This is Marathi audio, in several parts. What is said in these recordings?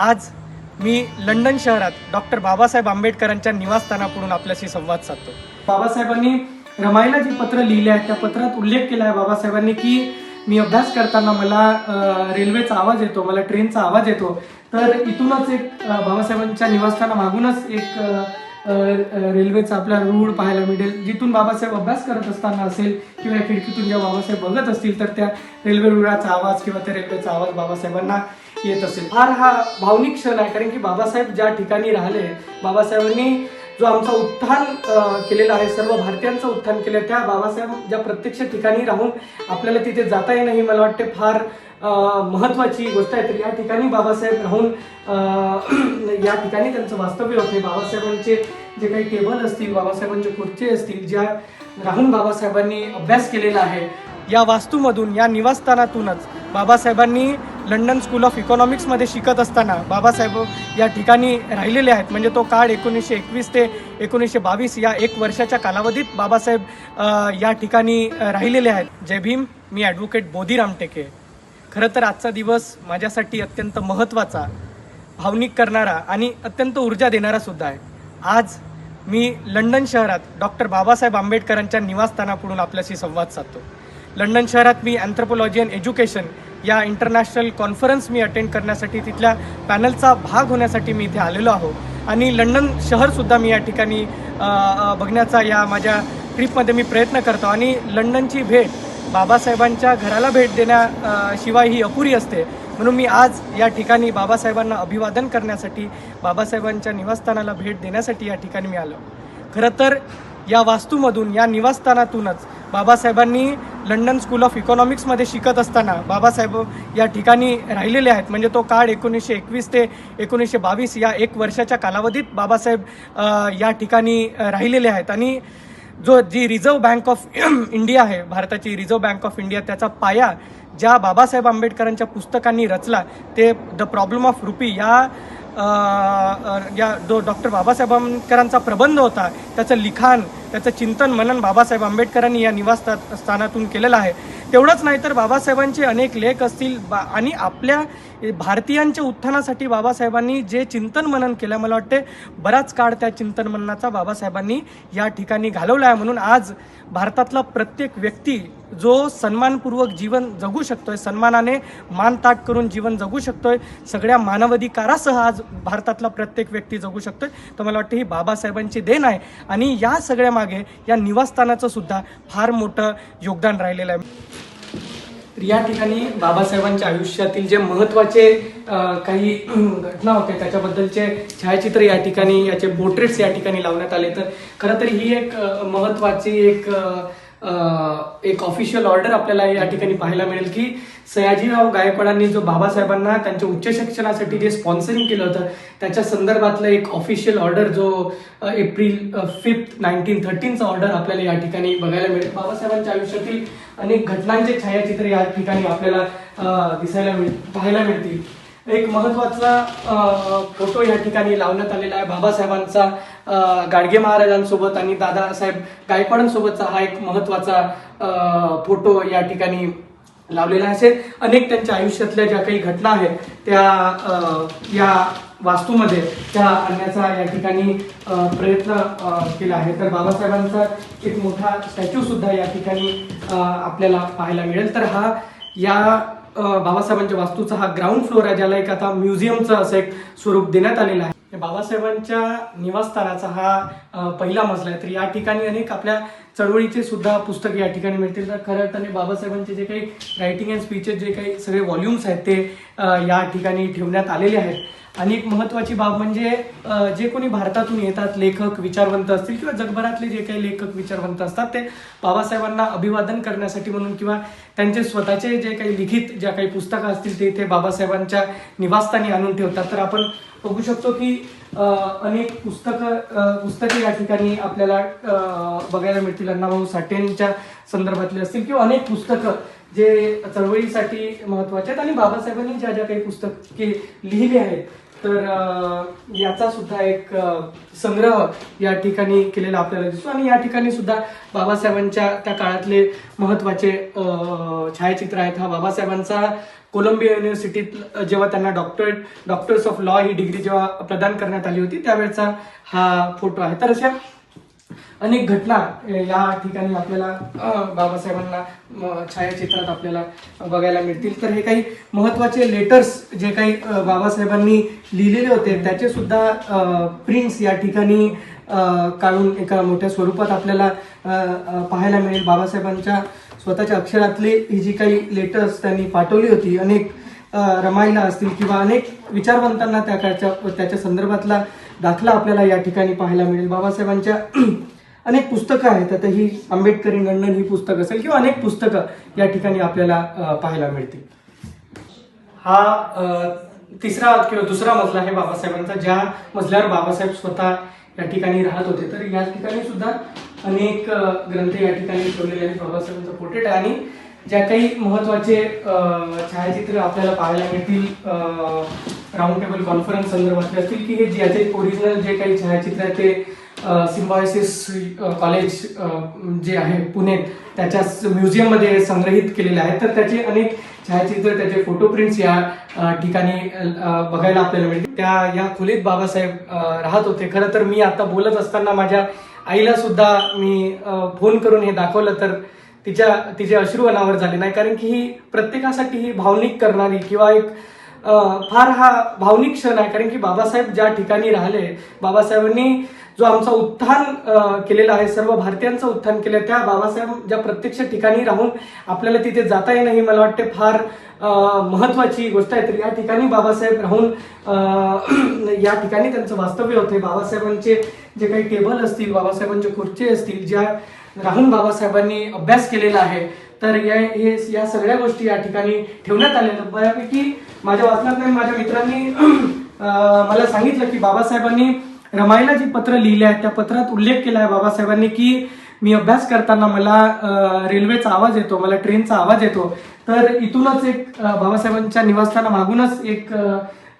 आज मी लंडन शहरात डॉक्टर बाबासाहेब आंबेडकरांच्या निवासस्थानाकडून आपल्याशी संवाद साधतो. बाबासाहेबांनी रमायला जे पत्र लिहिले आहे त्या पत्रात उल्लेख केला आहे बाबासाहेबांनी की मी अभ्यास करताना मला रेल्वेचा आवाज येतो मला ट्रेनचा आवाज येतो. तर इथूनच एक बाबासाहेबांच्या निवासस्थाना मागूनच एक रेल्वेचा आपला रूळ पाहायला मिळेल. जिथून बाबासाहेब अभ्यास करत असताना असेल किंवा या खिडकीतून जेव्हा बाबासाहेब बघत असतील तर त्या रेल्वे रुळाचा आवाज किंवा त्या रेल्वेचा आवाज बाबासाहेबांना येत असेल. फार हा भावनिक क्षण आहे कारण की बाबासाहेब ज्या ठिकाणी राहिले बाबासाहेबांनी जो आमचा उत्थान केलेला आहे सर्व भारतीयांचं उत्थान केलं त्या बाबासाहेब ज्या प्रत्यक्ष ठिकाणी राहून आपल्याला तिथे जाता येणं ही मला वाटते फार महत्त्वाची महत्वाची गोष्ट आहे. तर या ठिकाणी बाबासाहेब राहून या ठिकाणी त्यांचं वास्तव्य होते. बाबासाहेबांचे जे काही टेबल असतील बाबासाहेबांचे खुर्चे असतील ज्या राहून बाबासाहेबांनी अभ्यास केलेला आहे या वास्तूमधून या निवासस्थानातूनच बाबासाहेबांनी लंडन स्कूल ऑफ इकॉनॉमिक्समध्ये शिकत असताना बाबासाहेब या ठिकाणी राहिलेले आहेत. म्हणजे तो काळ एकोणीसशे एकवीस ते एकोणीसशे बावीस या एक वर्षाच्या कालावधीत बाबासाहेब या ठिकाणी राहिलेले आहेत. जय भीम मी ॲडव्होकेट बोधी रामटेके खरं तर आजचा दिवस माझ्यासाठी अत्यंत महत्त्वाचा भावनिक करणारा आणि अत्यंत ऊर्जा देणारा सुद्धा आहे. आज मी लंडन शहरात डॉक्टर बाबासाहेब आंबेडकरांच्या निवासस्थानाकडून आपल्याशी संवाद साधतो. लंडन शहरात मी अँथ्रोपोलॉजी अँड एज्युकेशन या इंटरनॅशनल कॉन्फरन्स मी अटेंड करण्यासाठी तिथल्या पॅनलचा भाग होण्यासाठी मी इथे आलेलो आहो. आणि लंडन शहरसुद्धा मी या ठिकाणी बघण्याचा या माझ्या ट्रिपमध्ये मी प्रयत्न करतो. आणि लंडनची भेट बाबासाहेबांच्या घराला भेट देण्याशिवाय ही अपुरी असते. म्हणून मी आज या ठिकाणी बाबासाहेबांना अभिवादन करण्यासाठी बाबासाहेबांच्या निवासस्थानाला भेट देण्यासाठी या ठिकाणी मी आलो. खरं तर या वास्तूमधून या निवासस्थानातूनच बाबासाहेबांनी लंडन स्कूल ऑफ इकॉनॉमिक्समध्ये शिकत असताना बाबासाहेब या ठिकाणी राहिलेले आहेत. म्हणजे तो काळ एकोणीसशे एकवीस ते एकोणीसशे बावीस या एक वर्षाच्या कालावधीत बाबासाहेब या ठिकाणी राहिलेले आहेत. आणि जो जी रिझर्व्ह बँक ऑफ इंडिया आहे भारताची रिझर्व्ह बँक ऑफ इंडिया त्याचा पाया ज्या बाबासाहेब आंबेडकरांच्या पुस्तकांनी रचला ते द प्रॉब्लेम ऑफ रुपी या या जो डॉक्टर बाबासाहेब आंबेडकरांचा प्रबंध होता त्याचं लिखाण त्याचं चिंतन मनन बाबासाहेब आंबेडकरांनी या निवास स्थानातून केलेलं आहे. तेवढंच नाही तर बाबासाहेबांचे अनेक लेख असतील बा आणि आपल्या भारतीयांच्या उत्थानासाठी बाबासाहेबांनी जे चिंतन मनन केलं मला वाटते बराच काळ त्या चिंतन मननाचा बाबासाहेबांनी या ठिकाणी घालवला आहे. म्हणून आज भारतातला प्रत्येक व्यक्ती जो सन्मानपूर्वक जीवन जगू शकतोय सन्मानाने मानताट करून जीवन जगू शकतोय सगळ्या मानवाधिकारासह आज भारतातला प्रत्येक व्यक्ती जगू शकतोय तर मला वाटतं ही बाबासाहेबांची देण आहे. आणि या सगळ्या मागे या निवासस्थानाचं सुद्धा फार मोठं योगदान राहिलेलं आहे. या ठिकाणी बाबासाहेबांच्या आयुष्यातील जे महत्त्वाचे काही घटना होत्या त्याच्याबद्दलचे छायाचित्र या ठिकाणी याचे बोट्रेट्स या ठिकाणी लावण्यात आले. तर खरं तर ही एक महत्वाची एक एक ऑफिशियल ऑर्डर आपल्याला या ठिकाणी पाहायला मिळेल की सयाजीराव गायकवाडांनी जो बाबासाहेबांना त्यांच्या उच्च शिक्षणासाठी जे स्पॉन्सरिंग केलं होतं त्याच्या संदर्भातलं एक ऑफिशियल ऑर्डर जो एप्रिल फिफ्थ नाईन्टीन थर्टीनचा ऑर्डर आपल्याला या ठिकाणी बघायला मिळेल. बाबासाहेबांच्या आयुष्यातील अनेक घटनांचे छायाचित्र या ठिकाणी आपल्याला दिसायला मिळ पाहायला मिळतील. एक महत्त्वाचा फोटो या ठिकाणी लावण्यात आलेला आहे. बाबासाहेबांचा गाडगे महाराजांसोबत आणि दादासाहेब गायकवाडांसोबतचा हा एक महत्त्वाचा फोटो या ठिकाणी लावलेला असेल असे अनेक त्यांच्या आयुष्यातल्या ज्या काही घटना आहेत त्या या वास्तूमध्ये त्या आणण्याचा या ठिकाणी प्रयत्न केला आहे. तर बाबासाहेबांचा एक मोठा स्टॅच्यू सुद्धा या ठिकाणी आपल्याला पाहायला मिळेल. तर हा या बाबासाहेबांच्या वास्तूचा हा ग्राउंड फ्लोर आहे ज्याला एक आता म्युझियमचं असं एक स्वरूप देण्यात आलेलं आहे. बाबासाहेबांच्या निवासस्थानाचा हा पहिला मजला आहे. तर या ठिकाणी अनेक आपल्या चळवळीचे सुद्धा पुस्तक या ठिकाणी मिळतील. तर खऱ्या अर्थाने बाबासाहेबांचे जे काही रायटिंग अँड स्पीचेस जे काही सगळे व्हॉल्युम्स आहेत ते या ठिकाणी ठेवण्यात आलेले आहेत. आणि एक महत्वाची बाब म्हणजे जे कोणी भारतातून येतात लेखक विचारवंत असतील किंवा जगभरातले जे काही लेखक विचारवंत असतात ते बाबासाहेबांना अभिवादन करण्यासाठी म्हणून किंवा त्यांचे स्वतःचे जे काही लिखित ज्या काही पुस्तकं असतील ते इथे बाबासाहेबांच्या निवासस्थानी आणून ठेवतात. तर आपण बघू शकतो की अनेक पुस्तकं पुस्तके या ठिकाणी आपल्याला बघायला मिळतील. अण्णाभाऊ साठेंच्या संदर्भातले असतील किंवा अनेक पुस्तकं जे चळवळीसाठी महत्त्वाचे आहेत. आणि बाबासाहेबांनी ज्या ज्या काही पुस्तके लिहिली आहेत तर याचा सुद्धा एक संग्रह या ठिकाणी केलेला आपल्याला दिसतो. आणि या ठिकाणी सुद्धा बाबासाहेबांच्या त्या काळातले महत्त्वाचे छायाचित्र आहेत. हा बाबासाहेबांचा कोलंबिया युनिव्हर्सिटीत जेव्हा त्यांना डॉक्टरेट डॉक्टर्स ऑफ लॉ ही डिग्री जेव्हा प्रदान करण्यात आली होती त्यावेळेचा हा फोटो आहे. तर अशा अनेक घटना या ठिकाणी आपल्याला बाबासाहेबांना छायाचित्रात आपल्याला बघायला मिळतील. तर हे काही महत्त्वाचे लेटर्स जे काही बाबासाहेबांनी लिहिलेले होते त्याचे सुद्धा प्रिंट्स या ठिकाणी काढून एका मोठ्या स्वरूपात आपल्याला पाहायला मिळेल. बाबासाहेबांच्या स्वतःच्या अक्षरातली ही जी काही लेटर्स त्यांनी पाठवली होती अनेक रमायला असतील किंवा अनेक विचारवंतांना त्या त्याच्या संदर्भातला दाखला आपल्याला या ठिकाणी पाहायला मिळेल. बाबासाहेबांच्या अनेक पुस्तकं आहेत. आता ही आंबेडकरी गणन ही पुस्तकं असेल किंवा अनेक पुस्तकं या ठिकाणी आपल्याला पाहायला मिळतील. हा तिसरा किंवा दुसरा मजला आहे बाबासाहेबांचा ज्या मजल्यावर बाबासाहेब स्वतः या ठिकाणी राहत होते. तर या ठिकाणी सुद्धा अनेक ग्रंथ या ठिकाणी ठेवलेले आहेत. बाबासाहेबांचं पोर्ट्रेट आणि ज्या काही महत्त्वाचे छायाचित्र आपल्याला पाहायला मिळतील राऊंड टेबल कॉन्फरन्स संदर्भातले असतील की हे ज्याचे ओरिजिनल जे काही छायाचित्र आहे ते सिम्बॉयसिस कॉलेज जे आहे पुणे त्याच्या म्युझियममध्ये संग्रहित केलेले आहेत. तर त्याचे अनेक छायाचित्र त्याचे फोटो प्रिंट्स या ठिकाणी बघायला आपल्याला मिळते त्या या खोलीत बाबासाहेब राहत होते. खरं तर मी आता बोलत असताना माझ्या आईला सुद्धा मी फोन करून हे दाखवलं तर तिच्या तिचे अश्रू अनावर झाले नाही. कारण की ही प्रत्येकासाठी ही भावनिक करणारी किंवा एक फार हा भावनिक क्षण आहे कारण की बाबासाहेब ज्या ठिकाणी राहिले बाबासाहेबांनी जो आमचा उत्थान केलेला आहे सर्व भारतीयांचं उत्थान केलं त्या बाबासाहेब ज्या प्रत्यक्ष ठिकाणी राहून आपल्याला तिथे जाता येणं ही मला वाटते फार महत्वाची गोष्ट आहे. तर या ठिकाणी बाबासाहेब राहून या ठिकाणी त्यांचं वास्तव्य होते. बाबासाहेबांचे जे काही टेबल असतील बाबासाहेबांचे खुर्ची असतील ज्या राहून बाबासाहेबांनी अभ्यास केलेला आहे तर या हे या सगळ्या गोष्टी या ठिकाणी ठेवण्यात आलेल्या बऱ्यापैकी माझ्या वाचनात नाही माझ्या मित्रांनी मला सांगितलं की बाबासाहेबांनी रमायला जी पत्र लिहिले आहेत त्या पत्रात उल्लेख केला आहे बाबासाहेबांनी की मी अभ्यास करताना मला रेल्वेचा आवाज येतो मला ट्रेनचा आवाज येतो. तर इथूनच एक बाबासाहेबांच्या निवासस्थाना मागूनच एक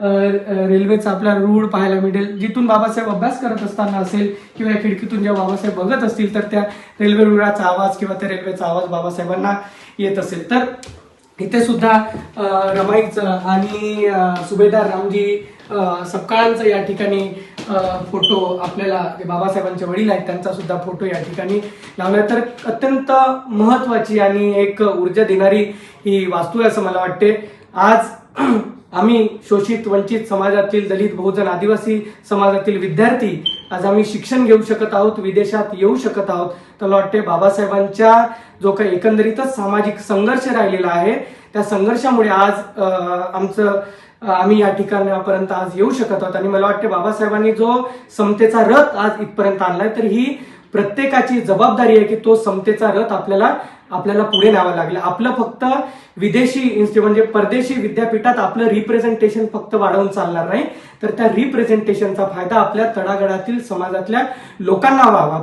रेल्वेचा आपला रूळ पाहायला मिळेल. जिथून बाबासाहेब अभ्यास करत असताना असेल किंवा या खिडकीतून जेव्हा बाबासाहेब बघत असतील तर त्या रेल्वे रुळाचा आवाज किंवा त्या रेल्वेचा आवाज बाबासाहेबांना येत असेल. तर इथे सुद्धा रमाईचं आणि सुभेदार रामजी सपकाळांचं या ठिकाणी फोटो आपल्याला जे बाबासाहेबांचे वडील आहेत त्यांचा सुद्धा फोटो या ठिकाणी लावला. तर अत्यंत महत्वाची आणि एक ऊर्जा देणारी ही वास्तू आहे असं मला वाटते. आज आम्ही शोषित वंचित समाजातील दलित बहुजन आदिवासी समाजातील विद्यार्थी आज आम्ही शिक्षण घेऊ शकत आहोत विदेशात येऊ शकत आहोत. तर मला वाटते बाबासाहेबांच्या जो काही एकंदरीतच सामाजिक संघर्ष राहिलेला आहे त्या संघर्षामुळे आज आमचं आम्ही या ठिकाणापर्यंत आज येऊ शकत आहोत. आणि मला वाटते बाबासाहेबांनी जो समतेचा रथ आज इथपर्यंत आणलाय तर ही प्रत्येकाची जबाबदारी आहे की तो समतेचा रथ आपल्याला आपल्याला पुढे न्यावं लागलं. आपलं फक्त विदेशी इन्स्टिट्यूट म्हणजे परदेशी विद्यापीठात आपलं रिप्रेझेंटेशन फक्त वाढवून चालणार नाही. तर त्या रिप्रेझेंटेशनचा फायदा आपल्या तडागडातील समाजातल्या लोकांना व्हावा.